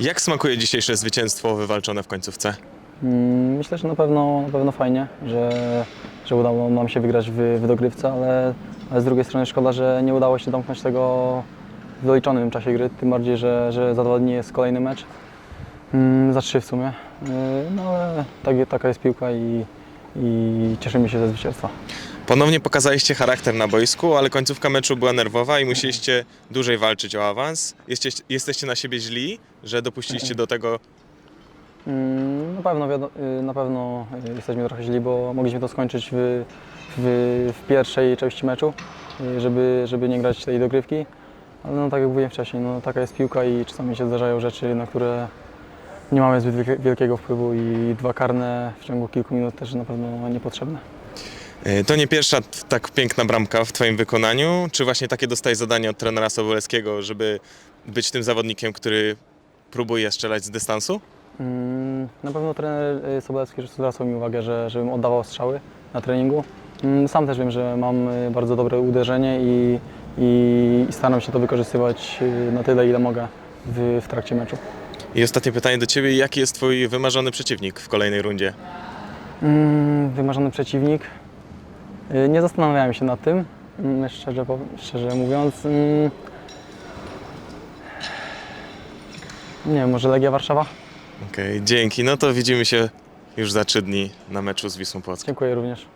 Jak smakuje dzisiejsze zwycięstwo wywalczone w końcówce? Mm, Myślę, że na pewno, na pewno fajnie, że, że udało nam się wygrać w, w dogrywce, ale, ale z drugiej strony szkoda, że nie udało się domknąć tego w doliczonym czasie gry, tym bardziej, że, że za dwa dni jest kolejny mecz, mm, za trzy w sumie. Yy, No ale tak, taka jest piłka i, i cieszymy się ze zwycięstwa. Ponownie pokazaliście charakter na boisku, ale końcówka meczu była nerwowa i musieliście dłużej walczyć o awans. Jesteście, jesteście na siebie źli, że dopuściliście do tego. Mm, Na pewno, wiado- y, na pewno y, jesteśmy trochę źli, bo mogliśmy to skończyć w, w, w pierwszej części meczu, y, żeby, żeby nie grać tej dogrywki. Ale no, tak jak mówiłem wcześniej, no, taka jest piłka i czasami się zdarzają rzeczy, na które nie mamy zbyt wielkie- wielkiego wpływu i dwa karne w ciągu kilku minut też na pewno niepotrzebne. E, To nie pierwsza tak piękna bramka w Twoim wykonaniu. Czy właśnie takie dostajesz zadanie od trenera Sobolewskiego, żeby być tym zawodnikiem, który próbuje strzelać z dystansu? Mm, Na pewno trener y, Sobolewski zwracał mi uwagę, że, żebym oddawał strzały na treningu. Mm, Sam też wiem, że mam y, bardzo dobre uderzenie i, i, i staram się to wykorzystywać na tyle, ile mogę w, w trakcie meczu. I ostatnie pytanie do Ciebie. Jaki jest Twój wymarzony przeciwnik w kolejnej rundzie? Mm, Wymarzony przeciwnik. Y, Nie zastanawiałem się nad tym, mm, szczerze, pow- szczerze mówiąc. Mm, Nie wiem, może Legia Warszawa? Okej, dzięki. No to widzimy się już za trzy dni na meczu z Wisłą Płock. Dziękuję również.